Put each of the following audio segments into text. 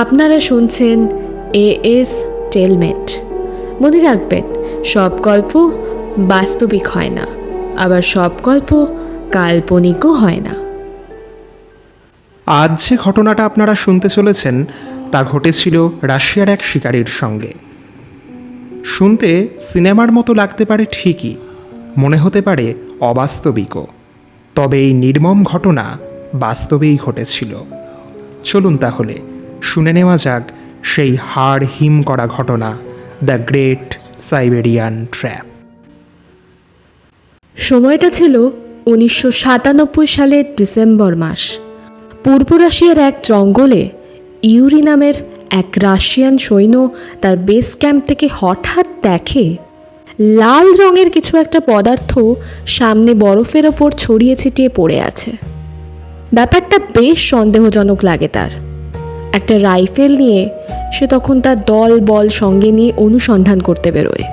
আপনারা শুনছেন A S টেলমেট মনে রাখবেন, সব গল্প বাস্তবিক হয় না, আবার সব গল্প কাল্পনিকও হয় না। আজ যে ঘটনাটা আপনারা শুনতে চলেছেন, তা ঘটেছিল রাশিয়ার এক শিকারীর সঙ্গে। শুনতে সিনেমার মতো লাগতে পারে ঠিকই, মনে হতে পারে অবাস্তবিকও। তবে এই নির্মম ঘটনা বাস্তবেই ঘটেছিল। চলুন তাহলে শুনে নেওয়া যাক সেই হাড় হিম করা ঘটনা দ্য গ্রেট সাইবেরিয়ান ট্র্যাপ সময়টা ছিল উনিশশো সাতানব্বই সালের ডিসেম্বর মাস। পূর্ব রাশিয়ার এক জঙ্গলে ইউরি নামের এক রাশিয়ান সৈন্য তার বেস ক্যাম্প থেকে হঠাৎ দেখে লাল রঙের কিছু একটা পদার্থ সামনে বরফের ওপর ছড়িয়ে ছিটিয়ে পড়ে আছে। ব্যাপারটা বেশ সন্দেহজনক লাগে তার। একটা রাইফেল নিয়ে সে তখন তার দল বল সঙ্গে নিয়ে অনুসন্ধান করতে বেরোয়।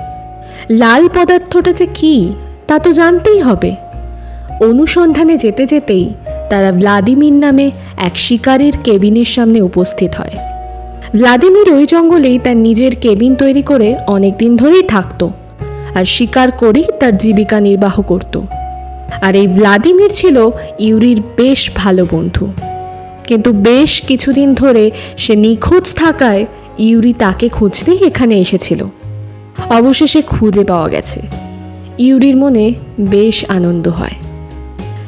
লাল পদার্থটা যে কী, তা তো জানতেই হবে। অনুসন্ধানে যেতে যেতেই তারা ভ্লাদিমির নামে এক শিকারীর কেবিনের সামনে উপস্থিত হয়। ভ্লাদিমির ওই জঙ্গলেই তার নিজের কেবিন তৈরি করে অনেক দিন ধরেই থাকতো আর শিকার করেই তার জীবিকা নির্বাহ করত। আর এই ভ্লাদিমির ছিল ইউরির বেশ ভালো বন্ধু। কিন্তু বেশ কিছুদিন ধরে সে নিখোঁজ থাকায় ইউরি তাকে খুঁজতেই এখানে এসেছিল। অবশেষে খুঁজে পাওয়া গেছে। ইউরির মনে বেশ আনন্দ হয়।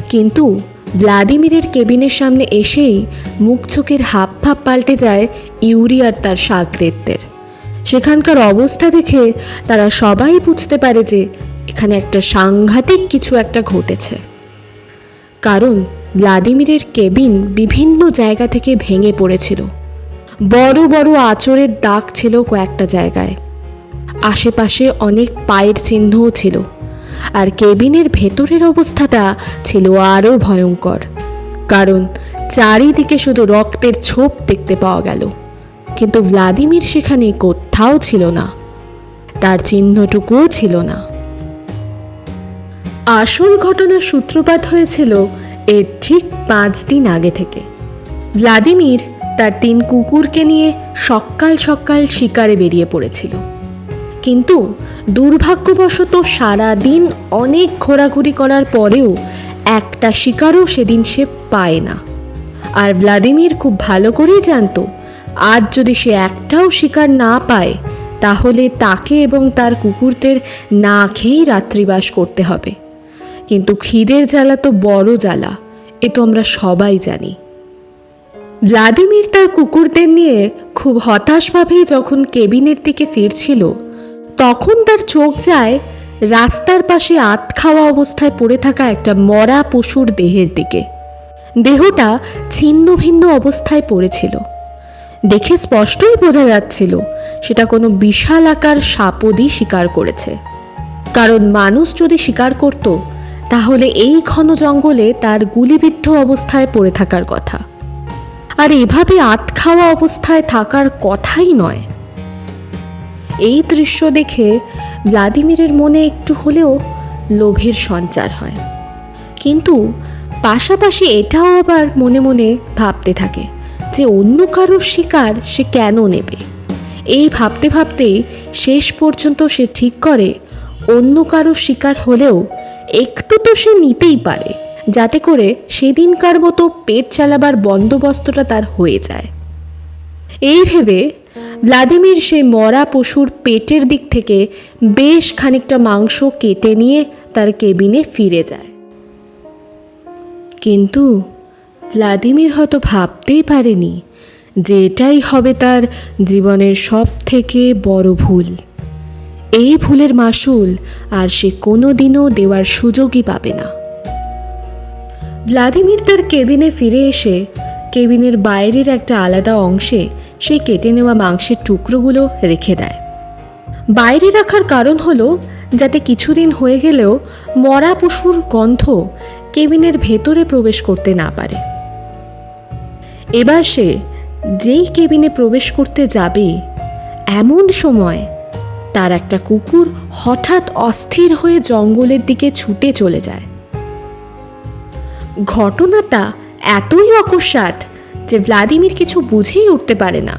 কিন্তু ভ্লাদিমিরের কেবিনের সামনে এসেই মুখ চোখের হাব ভাব পাল্টে যায় ইউরি আর তার সাগরেদদের সেখানকার অবস্থা দেখে তারা সবাই বুঝতে পারে যে এখানে একটা সাংঘাতিক কিছু একটা ঘটেছে। কারণ ভ্লাদিমিরের কেবিন বিভিন্ন জায়গা থেকে ভেঙে পড়েছিল। বড় বড় আচরের দাগ ছিল কয়েকটা জায়গায়। আশেপাশে অনেক পায়ের চিহ্নও ছিল। আর কেবিনের ভেতরের অবস্থাটা ছিল আরও ভয়ঙ্কর। কারণ চারিদিকে শুধু রক্তের ছোপ দেখতে পাওয়া গেল। কিন্তু ভ্লাদিমির সেখানে কোথাও ছিল না। তার চিহ্নটুকুও ছিল না। আসল ঘটনার সূত্রপাত হয়েছিল এর ঠিক পাঁচ দিন আগে থেকে। ভ্লাদিমির তার তিন কুকুরকে নিয়ে সকাল সকাল শিকারে বেরিয়ে পড়েছিল। কিন্তু দুর্ভাগ্যবশত সারা দিন অনেক ঘোরাঘুরি করার পরেও একটা শিকারও সেদিন সে পায় না। আর ভ্লাদিমির খুব ভালো করেই জানতো, আজ যদি সে একটাও শিকার না পায়, তাহলে তাকে এবং তার কুকুরদের না খেয়েই রাত্রিবাস করতে হবে। কিন্তু খিদের জ্বালা তো বড় জ্বালা, এ তো আমরা সবাই জানি। ভ্লাদিমির তার কুকুরদের নিয়ে খুব হতাশভাবেই যখন কেবিনের দিকে ফিরছিল, তখন তার চোখ যায় রাস্তার পাশে আত খাওয়া অবস্থায় পড়ে থাকা একটা মরা পশুর দেহের দিকে। দেহটা ছিন্ন ভিন্ন অবস্থায় পড়েছিল। দেখে স্পষ্টই বোঝা যাচ্ছিল, সেটা কোনো বিশাল আকার সাপদি শিকার করেছে। কারণ মানুষ যদি শিকার করত তাহলে এই ঘন জঙ্গলে তার গুলিবিদ্ধ অবস্থায় পড়ে থাকার কথা। আর এভাবে আত খাওয়া অবস্থায় থাকার কথাই নয়। এই দৃশ্য দেখে ভ্লাদিমিরের মনে একটু হলেও লোভের সঞ্চার হয়। কিন্তু পাশাপাশি এটাও আবার মনে মনে ভাবতে থাকে যে অন্য কারোর শিকার সে কেন নেবে? এই ভাবতে ভাবতেই শেষ পর্যন্ত সে ঠিক করে অন্য কারোর শিকার হলেও একটু তো সে নিতেই পারে, যাতে করে সেদিনকার মতো পেট চালাবার বন্দোবস্তটা তার হয়ে যায়। এই ভেবে ভ্লাদিমির সে মরা পশুর পেটের দিক থেকে বেশ খানিকটা মাংস কেটে নিয়ে তার কেবিনে ফিরে যায়। কিন্তু ভ্লাদিমির হয়তো ভাবতেই পারেনি যে এটাই হবে তার জীবনের সব থেকে বড় ভুল। এই ভুলের মাসুল আর সে কোনো দিনও দেওয়ার সুযোগই পাবে না। ভ্লাদিমির তার কেবিনে ফিরে এসে কেবিনের বাইরের একটা আলাদা অংশে সেই কেটে নেওয়া মাংসের টুকরোগুলো রেখে দেয়। বাইরে রাখার কারণ হলো যাতে কিছুদিন হয়ে গেলেও মরা পশুর গন্ধ কেবিনের ভেতরে প্রবেশ করতে না পারে। এবার সে যেই কেবিনে প্রবেশ করতে যাবে, এমন সময় তার একটা কুকুর হঠাৎ অস্থির হয়ে জঙ্গলের দিকে ছুটে চলে যায়। ঘটনাটা এতই অকস্মাৎ যে ভ্লাদিমির কিছু বুঝেই উঠতে পারে না।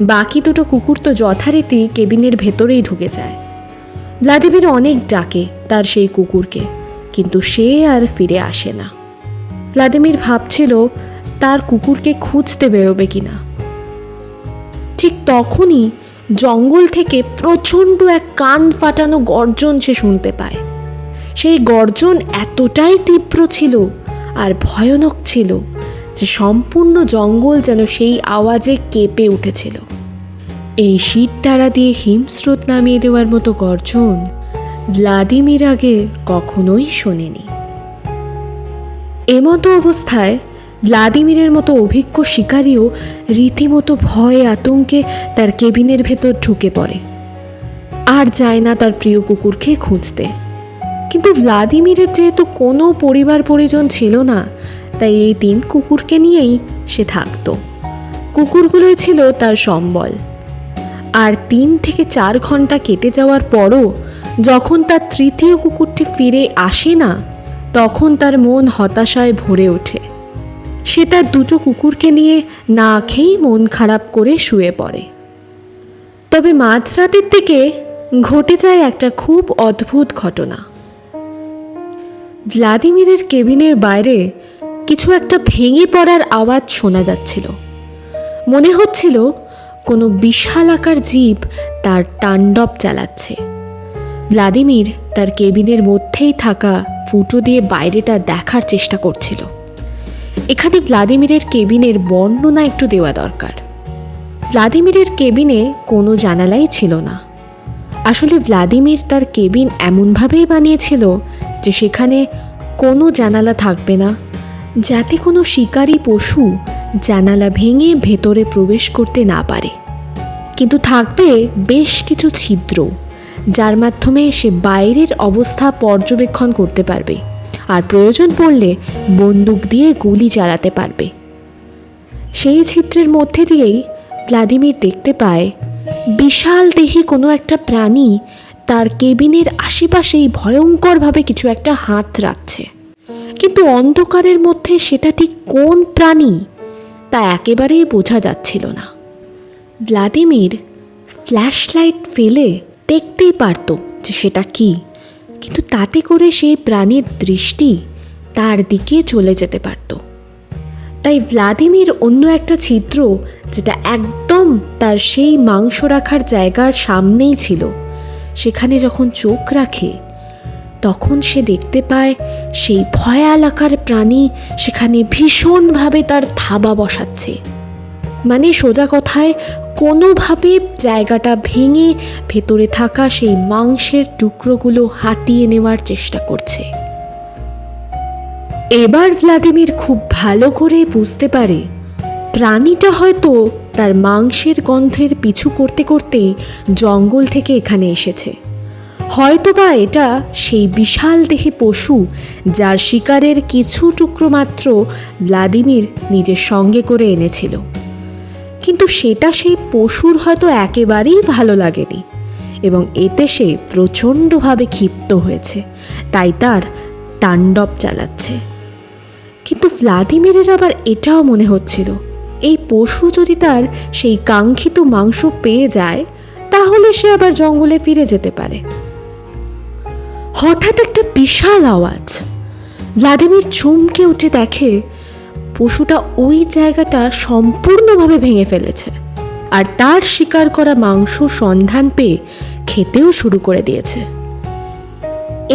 বাকি দুটো কুকুর তো যথারীতি কেবিনের ভেতরেই ঢুকে যায়। ভ্লাদিমির অনেক ডাকে তার সেই কুকুরকে, কিন্তু সে আর ফিরে আসে না। ভ্লাদিমির ভাবছিল তার কুকুরকে খুঁজতে বেরোবে কিনা। ঠিক তখনই জঙ্গল থেকে প্রচণ্ড এক কান ফাটানো গর্জন সে শুনতে পায়। সেই গর্জন এতটাই তীব্র ছিল আর ভয়ানক ছিল যে সম্পূর্ণ জঙ্গল যেন সেই আওয়াজে কেঁপে উঠেছিল। এই শীত তারা দিয়ে হিমস্রোত নামিয়ে দেওয়ার মতো গর্জন ভ্লাদিমির আগে কখনোই শোনেনি। এমতো অবস্থায় ভ্লাদিমিরের মতো অভিজ্ঞ শিকারীও রীতিমতো ভয়ে আতঙ্কে তার কেবিনের ভেতর ঢুকে পড়ে। আর যায় না তার প্রিয় কুকুরকে খুঁজতে। কিন্তু ভ্লাদিমিরের যেহেতু কোনো পরিবার পরিজন ছিল না, তাই এই তিন কুকুরকে নিয়েই সে থাকতো। কুকুরগুলোই ছিল তার সম্বল। আর তিন থেকে চার ঘণ্টা কেটে যাওয়ার পরও যখন তার তৃতীয় কুকুরটি ফিরে আসে না, তখন তার মন হতাশায় ভরে ওঠে। সে তার দুটো কুকুরকে নিয়ে না খেয়েই মন খারাপ করে শুয়ে পড়ে। তবে মাঝরাতের দিকে ঘটে যায় একটা খুব অদ্ভুত ঘটনা। ভ্লাদিমিরের কেবিনের বাইরে কিছু একটা ভেঙে পড়ার আওয়াজ শোনা যাচ্ছিল। মনে হচ্ছিল কোনো বিশাল আকার জীব তার তাণ্ডব চালাচ্ছে। ভ্লাদিমির তার কেবিনের মধ্যেই থাকা ফুটো দিয়ে বাইরেটা দেখার চেষ্টা করছিল। এখানে ভ্লাদিমিরের কেবিনের বর্ণনা একটু দেওয়া দরকার। ভ্লাদিমিরের কেবিনে কোনো জানালাই ছিল না। আসলে ভ্লাদিমির তার কেবিন এমনভাবেই বানিয়েছিল যে সেখানে কোনো জানালা থাকবে না, যাতে কোনো শিকারী পশু জানালা ভেঙে ভেতরে প্রবেশ করতে না পারে। কিন্তু থাকবে বেশ কিছু ছিদ্র, যার মাধ্যমে সে বাইরের অবস্থা পর্যবেক্ষণ করতে পারবে। আর প্রয়োজন পড়লে বন্দুক দিয়ে গুলি চালাতে পারবে। সেই চিত্রের মধ্যে দিয়েই ভ্লাদিমির দেখতে পায়, বিশাল দেহি কোনো একটা প্রাণী তার কেবিনের আশেপাশেই ভয়ঙ্করভাবে কিছু একটা হাত রাখছে। কিন্তু অন্ধকারের মধ্যে সেটা ঠিক কোন প্রাণী তা একেবারেই বোঝা যাচ্ছিল না। ভ্লাদিমির ফ্ল্যাশ লাইট ফেলে দেখতেই পারত যে সেটা কি। কিন্তু তাতে করে সেই প্রাণীর দৃষ্টি তার দিকে চলে যেতে পারত। তাই ভ্লাদিমির অন্য একটা ছিদ্র, যেটা একদম তার সেই মাংস রাখার জায়গার সামনেই ছিল, সেখানে যখন চোখ রাখে, তখন সে দেখতে পায় সেই ভয়াল আকার প্রাণী সেখানে ভীষণভাবে তার থাবা বসাচ্ছে। মানে সোজা কথায় কোনোভাবে জায়গাটা ভেঙে ভেতরে থাকা সেই মাংসের টুকরোগুলো হাতিয়ে নেওয়ার চেষ্টা করছে। এবার ভ্লাদিমির খুব ভালো করে বুঝতে পারে, প্রাণীটা হয়তো তার মাংসের গন্ধের পিছু করতে করতেই জঙ্গল থেকে এখানে এসেছে। হয়তোবা এটা সেই বিশাল দেহে পশু যার শিকারের কিছু টুকরো মাত্র ভ্লাদিমির নিজের সঙ্গে করে এনেছিল। কিন্তু সেটা সেই পশুর হয়তো একেবারেই ভালো লাগেনি। এবং এতে সে প্রচণ্ডভাবে ক্ষিপ্ত হয়েছে। তাই তার তাণ্ডব চালাচ্ছে। কিন্তু ভ্লাদিমিরের আবার এটাও মনে হচ্ছিল, এই পশু যদি তার সেই কাঙ্ক্ষিত মাংস পেয়ে যায়, তাহলে সে আবার জঙ্গলে ফিরে যেতে পারে। হঠাৎ একটা বিশাল আওয়াজ। ভ্লাদিমির চমকে উঠে দেখে পশুটা ওই জায়গাটা সম্পূর্ণভাবে ভেঙে ফেলেছে আর তার শিকার করা মাংস সন্ধান পেয়ে খেতেও শুরু করে দিয়েছে।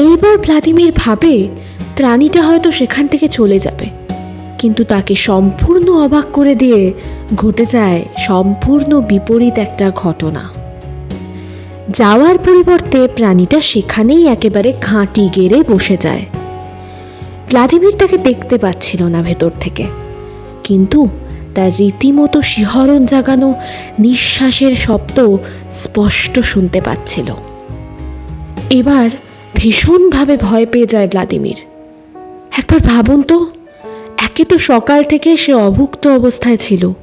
এইবার ভ্লাদিমির ভাবে প্রাণীটা হয়তো সেখান থেকে চলে যাবে, কিন্তু তাকে সম্পূর্ণ অবাক করে দিয়ে ঘটে যায় সম্পূর্ণ বিপরীত একটা ঘটনা। যাওয়ার পরিবর্তে প্রাণীটা সেখানেই একেবারে ঘাঁটি গেড়ে বসে যায়। ভ্লাদিমির তাকে দেখতে পাচ্ছিল না ভেতর থেকে। কিন্তু তার রীতিমতো শিহরণ জাগানো নিঃশ্বাসের শব্দ স্পষ্ট শুনতে পাচ্ছিল। এবার ভীষণভাবে ভয় পেয়ে যায় ভ্লাদিমির। একবার ভাবুন তো, একে তো সকাল থেকে সে অভুক্ত অবস্থায় ছিল।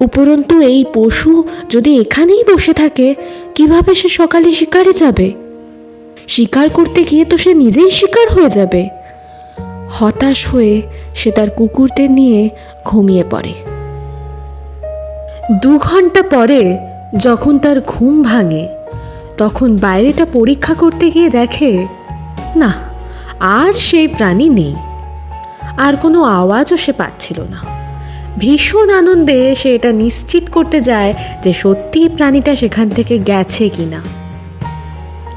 উপরন্তু এই পশু যদি এখানেই বসে থাকে, কীভাবে সে সকালে শিকারে যাবে? শিকার করতে গিয়ে তো সে নিজেই শিকার হয়ে যাবে। হতাশ হয়ে সে তার কুকুরদের নিয়ে ঘুমিয়ে পড়ে। দু ঘণ্টা পরে যখন তার ঘুম ভাঙে, তখন বাইরেটা পরীক্ষা করতে গিয়ে দেখে, না, আর সেই প্রাণী নেই। আর কোনো আওয়াজও সে পাচ্ছিল না। ভীষণ আনন্দে সে এটা নিশ্চিত করতে যায় যে সত্যিই প্রাণীটা সেখান থেকে গেছে কিনা।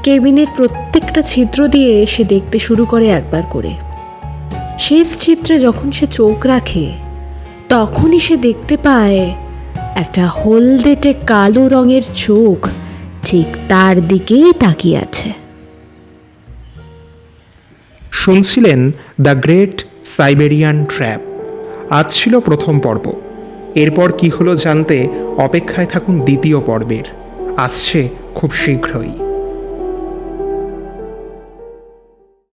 কেবিনের প্রত্যেকটা ছিদ্র দিয়ে সে দেখতে শুরু করে একবার করে। শেষ চিত্রে যখন সে চোখ রাখে, তখনই সে দেখতে পায় একটা হলদেটে কালো রঙের চোখ ঠিক তার দিকেই তাকিয়ে আছে। শুনছিলেন দ্য গ্রেট সাইবেরিয়ান ট্র্যাপ। আজ ছিল প্রথম পর্ব। এরপর কি হলো জানতে অপেক্ষায় থাকুন দ্বিতীয় পর্বের। আসছে খুব শীঘ্রই।